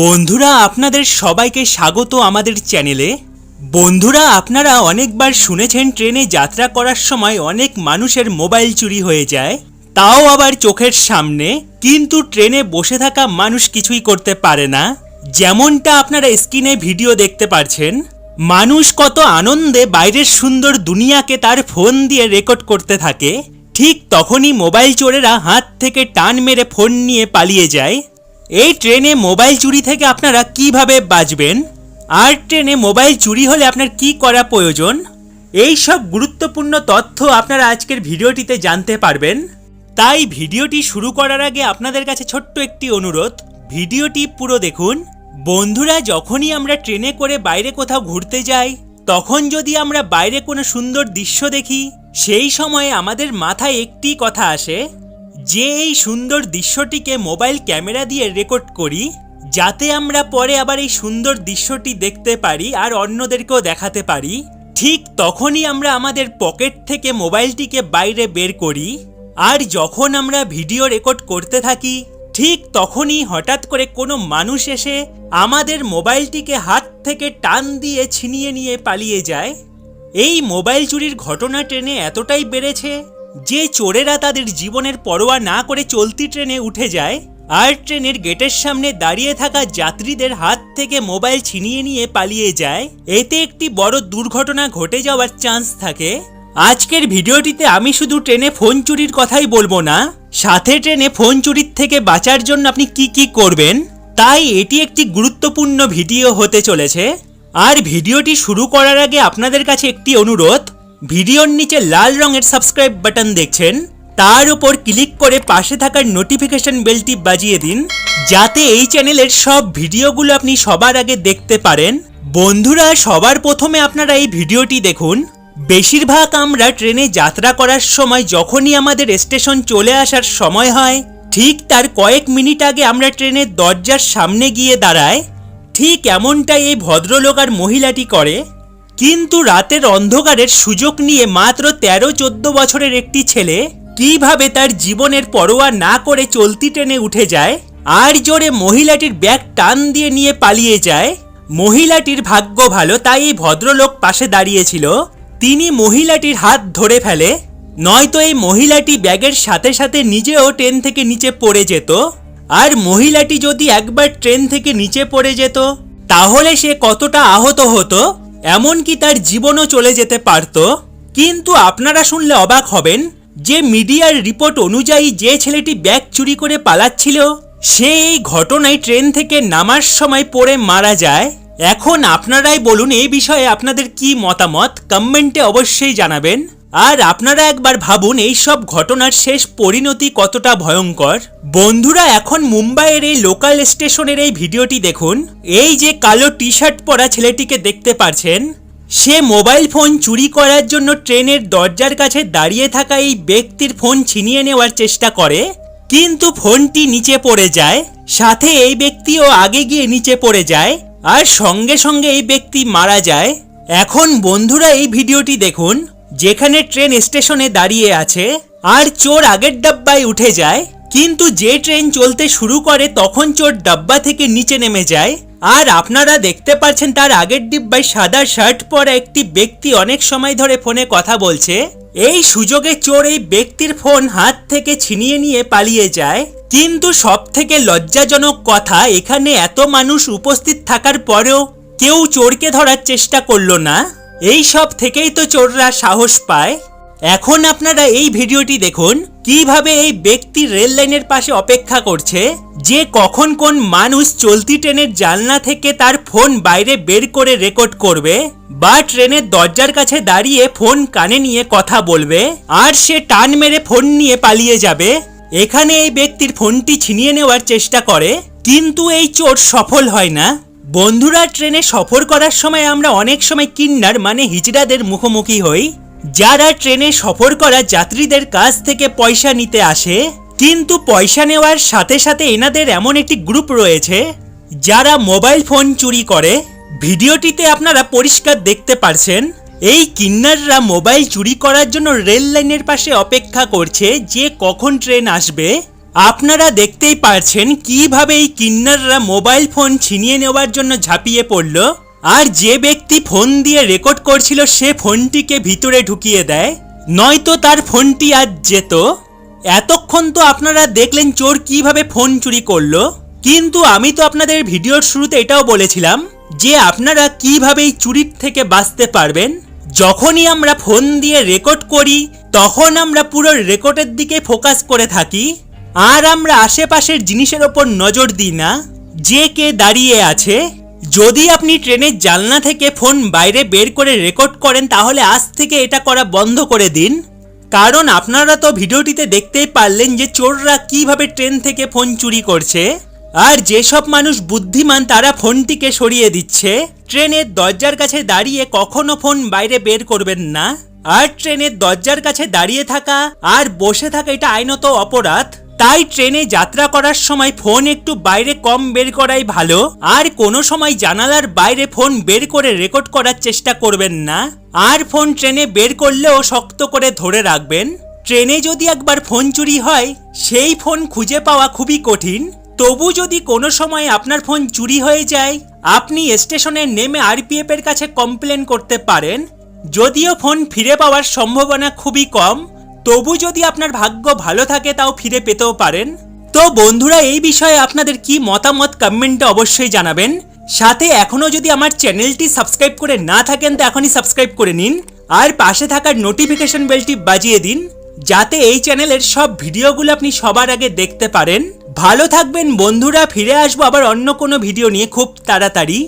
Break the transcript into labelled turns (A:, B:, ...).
A: বন্ধুরা, আপনাদের সবাইকে স্বাগত আমাদের চ্যানেলে। বন্ধুরা, আপনারা অনেকবার শুনেছেন ট্রেনে যাত্রা করার সময় অনেক মানুষের মোবাইল চুরি হয়ে যায়। তাও আবার চোখের সামনে। কিন্তু ট্রেনে বসে থাকা মানুষ কিছুই করতে পারে না। যেমনটা আপনারা স্ক্রিনে ভিডিও দেখতে পারছেন। মানুষ কত আনন্দে বাইরের সুন্দর দুনিয়াকে তার ফোন দিয়ে রেকর্ড করতে থাকে। ঠিক তখনই মোবাইল চোরেরা হাত থেকে টান মেরে ফোন নিয়ে পালিয়ে যায়। এই ট্রেনে মোবাইল চুরি থেকে আপনারা কীভাবে বাঁচবেন? আর ট্রেনে মোবাইল চুরি হলে আপনার কি করা প্রয়োজন? এই সব গুরুত্বপূর্ণ তথ্য আপনারা আজকের ভিডিওটিতে জানতে পারবেন। তাই ভিডিওটি শুরু করার আগে আপনাদের কাছে ছোট্ট একটি অনুরোধ। ভিডিওটি পুরো দেখুন। বন্ধুরা, যখনই আমরা ট্রেনে করে বাইরে কোথাও ঘুরতে যাই, তখন যদি আমরা বাইরে কোনো সুন্দর দৃশ্য দেখি, সেই সময়ে আমাদের মাথায় একটি কথা আসে। যে এই সুন্দর দৃশ্যটিকে মোবাইল ক্যামেরা দিয়ে রেকর্ড করি, যাতে আমরা পরে আবার এই সুন্দর দৃশ্যটি দেখতে পারি আর অন্যদেরকেও দেখাতে পারি, ঠিক তখনই আমরা আমাদের পকেট থেকে মোবাইলটিকে বাইরে বের করি, আর যখন আমরা ভিডিও রেকর্ড করতে থাকি, ঠিক তখনই হঠাৎ করে কোনো মানুষ এসে আমাদের মোবাইলটিকে হাত থেকে টান দিয়ে ছিনিয়ে নিয়ে পালিয়ে যায়। এই মোবাইল চুরির ঘটনা ট্রেনে এতটাই বেড়েছে যে চোরেরা তাদের জীবনের পরোয়া না করে চলতি ট্রেনে উঠে যায়, আর ট্রেনের গেটের সামনে দাঁড়িয়ে থাকা যাত্রীদের হাত থেকে মোবাইল ছিনিয়ে নিয়ে পালিয়ে যায়, এতে একটি বড় দুর্ঘটনা ঘটে যাওয়ার চান্স থাকে। আজকের ভিডিওটিতে আমি শুধু ট্রেনে ফোন চুরির কথাই বলব না, সাথে ট্রেনে ফোন চুরির থেকে বাঁচার জন্য আপনি কি কি করবেন, তাই এটি একটি গুরুত্বপূর্ণ ভিডিও হতে চলেছে। আর ভিডিওটি শুরু করার আগে আপনাদের কাছে একটি অনুরোধ ভিডিওর নিচে লাল রঙের সাবস্ক্রাইব বাটন দেখছেন, তার উপর ক্লিক করে পাশে থাকার নোটিফিকেশন বেলটি বাজিয়ে দিন, যাতে এই চ্যানেলের সব ভিডিওগুলো আপনি সবার আগে দেখতে পারেন। বন্ধুরা, সবার প্রথমে আপনারা এই ভিডিওটি দেখুন। বেশিরভাগ আমরা ট্রেনে যাত্রা করার সময় যখনই আমাদের স্টেশন চলে আসার সময় হয়, ঠিক তার কয়েক মিনিট আগে আমরা ট্রেনের দরজার সামনে গিয়ে দাঁড়াই, ঠিক এমনটাই এই ভদ্রলোক আর মহিলাটি করে। কিন্তু রাতের অন্ধকারের সুযোগ নিয়ে মাত্র তেরো চোদ্দ বছরের একটি ছেলে কীভাবে তার জীবনের পরোয়া না করে চলতি ট্রেনে উঠে যায়? আর জোরে মহিলাটির ব্যাগ টান দিয়ে নিয়ে পালিয়ে যায়? মহিলাটির ভাগ্য ভালো, তাই এই ভদ্রলোক পাশে দাঁড়িয়েছিল। তিনি মহিলাটির হাত ধরে ফেলে। নয়তো এই মহিলাটি ব্যাগের সাথে সাথে নিজেও ট্রেন থেকে নিচে পড়ে যেত। আর মহিলাটি যদি একবার ট্রেন থেকে নিচে পড়ে যেত, তাহলে সে কতটা আহত হতো? এমনকি তার জীবনও চলে যেতে পারত, কিন্তু আপনারা শুনলে অবাক হবেন যে মিডিয়ার রিপোর্ট অনুযায়ী যে ছেলেটি ব্যাগ চুরি করে পালাচ্ছিল, সে এই ঘটনায় ট্রেন থেকে নামার সময় পড়ে মারা যায়। এখন আপনারাই বলুন এই বিষয়ে আপনাদের কি মতামত, কমেন্টে অবশ্যই জানাবেন। আর আপনারা একবার ভাবুন, এই সব ঘটনার শেষ পরিণতি কতটা ভয়ঙ্কর? বন্ধুরা, এখন মুম্বাইয়ের এই লোকাল স্টেশনের এই ভিডিওটি দেখুন। এই যে কালো টি শার্ট পরা ছেলেটিকে দেখতে পারছেন, সে মোবাইল ফোন চুরি করার জন্য ট্রেনের দরজার কাছে দাঁড়িয়ে থাকা এই ব্যক্তির ফোন ছিনিয়ে নেওয়ার চেষ্টা করে, কিন্তু ফোনটি নিচে পড়ে যায়, সাথে এই ব্যক্তিও আগে গিয়ে নিচে পড়ে যায়, আর সঙ্গে সঙ্গে এই ব্যক্তি মারা যায়। এখন বন্ধুরা, এই ভিডিওটি দেখুন যেখানে ট্রেন স্টেশনে দাঁড়িয়ে আছে, আর চোর আগের ডাব্বায় উঠে যায়, কিন্তু যে ট্রেন চলতে শুরু করে তখন চোর ডাব্বা থেকে নিচে নেমে যায়। আর আপনারা দেখতে পাচ্ছেন তার আগের ডিব্বায় সাদা শার্ট পরা একটি ব্যক্তি অনেক সময় ধরে ফোনে কথা বলছে। এই সুযোগে চোর এই ব্যক্তির ফোন হাত থেকে ছিনিয়ে নিয়ে পালিয়ে যায়। কিন্তু সব থেকে লজ্জাজনক কথা, এখানে এত মানুষ উপস্থিত থাকার পরেও কেউ চোরকে ধরার চেষ্টা করল না। এই সব থেকেই তো চোররা সাহস পায়। এখন আপনারা এই ভিডিওটি দেখুন, কীভাবে এই ব্যক্তি রেল লাইনের পাশে অপেক্ষা করছে, যে কখন কোন মানুষ চলতি ট্রেনের জানলা থেকে তার ফোন বাইরে বের করে রেকর্ড করবে, বা ট্রেনের দরজার কাছে দাঁড়িয়ে ফোন কানে নিয়ে কথা বলবে, আর সে টান মেরে ফোন নিয়ে পালিয়ে যাবে। এখানে এই ব্যক্তির ফোনটি ছিনিয়ে নেওয়ার চেষ্টা করে, কিন্তু এই চোর সফল হয় না। বন্ধুরা, ট্রেনে সফর করার সময় আমরা অনেক সময় কিন্নার মানে হিজড়াদের মুখোমুখি হই। যারা ট্রেনে সফর করা যাত্রীদের কাছ থেকে পয়সা নিতে আসে, কিন্তু পয়সা নেওয়ার সাথে সাথে এনাদের এমন একটি গ্রুপ রয়েছে, যারা মোবাইল ফোন চুরি করে। ভিডিওটিতে আপনারা পরিষ্কার দেখতে পারছেন, এই কিন্নাররা মোবাইল চুরি করার জন্য রেল লাইনের পাশে অপেক্ষা করছে যে কখন ট্রেন আসবে। আপনারা দেখতেই পারছেন কীভাবে এই কিন্নাররা মোবাইল ফোন ছিনিয়ে নেওয়ার জন্য ঝাঁপিয়ে পড়ল। আর যে ব্যক্তি ফোন দিয়ে রেকর্ড করছিল, সে ফোনটিকে ভিতরে ঢুকিয়ে দেয়। নয়তো তার ফোনটি আজ যেত। এতক্ষণ তো আপনারা দেখলেন চোর কীভাবে ফোন চুরি করল। কিন্তু আমি তো আপনাদের ভিডিওর শুরুতে এটাও বলেছিলাম যে আপনারা কীভাবে এই চুরির থেকে বাঁচতে পারবেন। যখনই আমরা ফোন দিয়ে রেকর্ড করি, তখন আমরা পুরো রেকর্ডের দিকে ফোকাস করে থাকি। আর আমরা আশেপাশের জিনিসের ওপর নজর দিই না। যে কে দাঁড়িয়ে আছে। যদি আপনি ট্রেনের জানলা থেকে ফোন বাইরে বের করে রেকর্ড করেন, তাহলে আজ থেকে এটা করা বন্ধ করে দিন। কারণ আপনারা তো ভিডিওটিতে দেখতেই পারলেন যে চোররা কীভাবে ট্রেন থেকে ফোন চুরি করছে। আর যেসব মানুষ বুদ্ধিমান, তারা ফোনটিকে সরিয়ে দিচ্ছে। ট্রেনের দরজার কাছে দাঁড়িয়ে কখনো ফোন বাইরে বের করবেন না। আর ট্রেনের দরজার কাছে দাঁড়িয়ে থাকা আর বসে থাকা, এটা আইনত অপরাধ। তাই ট্রেনে যাত্রা করার সময় ফোন একটু বাইরে কম বের করাই ভালো। আর কোনো সময় জানালার বাইরে ফোন বের করে রেকর্ড করার চেষ্টা করবেন না। আর ফোন ট্রেনে বের করলেও শক্ত করে ধরে রাখবেন। ট্রেনে যদি একবার ফোন চুরি হয়, সেই ফোন খুঁজে পাওয়া খুবই কঠিন। তবু যদি কোনো সময় আপনার ফোন চুরি হয়ে যায়, আপনি স্টেশনে নেমে আরপিএফ এর কাছে কমপ্লেন করতে পারেন। যদিও ফোন ফিরে পাওয়ার সম্ভাবনা খুবই কম তবু যদি আপনার ভাগ্য ভালো থাকে তাও ফিরে পেতেও পারেন। তো বন্ধুরা, এই বিষয়ে আপনাদের কি মতামত কমেন্টে অবশ্যই জানাবেন। সাথে এখনও যদি আমার চ্যানেলটি সাবস্ক্রাইব করে না থাকেন, তো এখনই সাবস্ক্রাইব করে নিন। আর পাশে থাকার নোটিফিকেশন বেলটি বাজিয়ে দিন, যাতে এই চ্যানেলের সব ভিডিওগুলো আপনি সবার আগে দেখতে পারেন। ভালো থাকবেন বন্ধুরা, ফিরে আসব আবার অন্য কোনো ভিডিও নিয়ে খুব তাড়াতাড়ি।